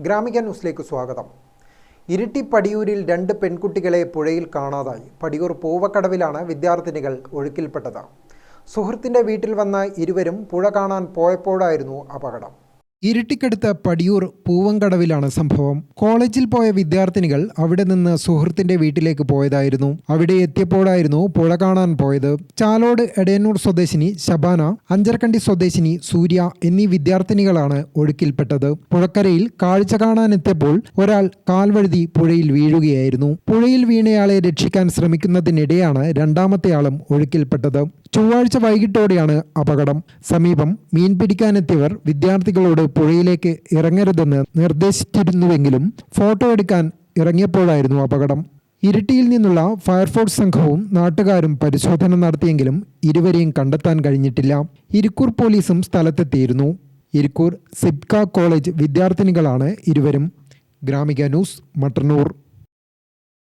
ഗ്രാമിക ന്യൂസിലേക്ക് സ്വാഗതം. ഇരിട്ടി പടിയൂരിൽ രണ്ട് പെൺകുട്ടികളെ പുഴയിൽ കാണാതായി. പടിയൂർ പൂവക്കടവിലാണ് വിദ്യാർത്ഥിനികൾ ഒഴുക്കിൽപ്പെട്ടത്. സുഹൃത്തിന്റെ വീട്ടിൽ വന്ന ഇരുവരും പുഴ കാണാൻ പോയപ്പോഴായിരുന്നു അപകടം. ഇരിട്ടിക്കടുത്ത പടിയൂർ പൂവങ്കടവിലാണ് സംഭവം. കോളേജിൽ പോയ വിദ്യാർത്ഥിനികൾ അവിടെ നിന്ന് സുഹൃത്തിന്റെ വീട്ടിലേക്ക് പോയതായിരുന്നു. അവിടെ എത്തിയപ്പോഴായിരുന്നു പുഴ കാണാൻ പോയത്. ചാലോട് എടയന്നൂർ സ്വദേശിനി ശബാന അഞ്ചരക്കണ്ടി സ്വദേശിനി സൂര്യ എന്നീ വിദ്യാർത്ഥിനികളാണ് ഒഴുക്കിൽപ്പെട്ടത്. പുഴക്കരയിൽ കാഴ്ച കാണാനെത്തിയപ്പോൾ ഒരാൾ കാൽവഴുതി പുഴയിൽ വീഴുകയായിരുന്നു. പുഴയിൽ വീണയാളെ രക്ഷിക്കാൻ ശ്രമിക്കുന്നതിനിടെയാണ് രണ്ടാമത്തെയാളും ഒഴുക്കിൽപ്പെട്ടത്. ചൊവ്വാഴ്ച വൈകിട്ടോടെയാണ് അപകടം. സമീപം മീൻ പിടിക്കാനെത്തിയവർ വിദ്യാർത്ഥികളോട് പുഴയിലേക്ക് ഇറങ്ങരുതെന്ന് നിർദ്ദേശിച്ചിരുന്നുവെങ്കിലും ഫോട്ടോ എടുക്കാൻ ഇറങ്ങിയപ്പോഴായിരുന്നു അപകടം. ഇരിട്ടിയിൽ നിന്നുള്ള ഫയർഫോഴ്സ് സംഘവും നാട്ടുകാരും പരിശോധന നടത്തിയെങ്കിലും ഇരുവരെയും കണ്ടെത്താൻ കഴിഞ്ഞിട്ടില്ല. ഇരിക്കൂർ പോലീസും സ്ഥലത്തെത്തിയിരുന്നു. ഇരിക്കൂർ സിബ്ക കോളേജ് വിദ്യാർത്ഥിനികളാണ് ഇരുവരും. ഗ്രാമിക ന്യൂസ് മട്ടന്നൂർ.